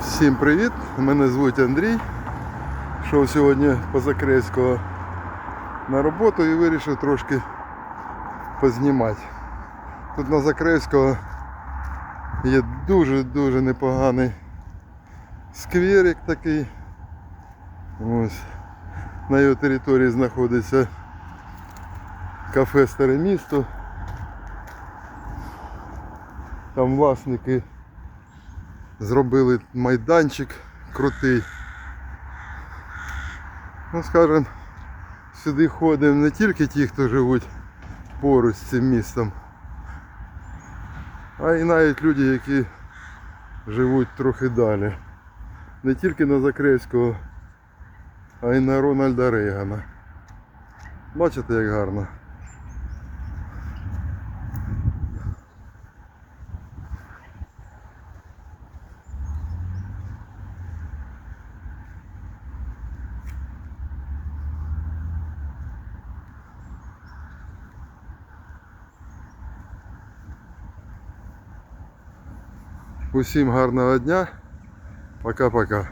Всім привіт! Мене звуть Андрій. Йшов сьогодні по Закревського на роботу і вирішив трошки познімати. Тут на Закревського є дуже-дуже непоганий скверик такий. Ось. На його території знаходиться кафе Старе місто. Там власники зробили майданчик крутий. Ну, скажем, сюди ходимо не тільки ті, хто живуть поруч з цим містом, а й навіть люди, які живуть трохи далі. Не тільки на Закревського, а й на Рональда Рейгана. Бачите, як гарно. Усім гарного дня. Пока-пока.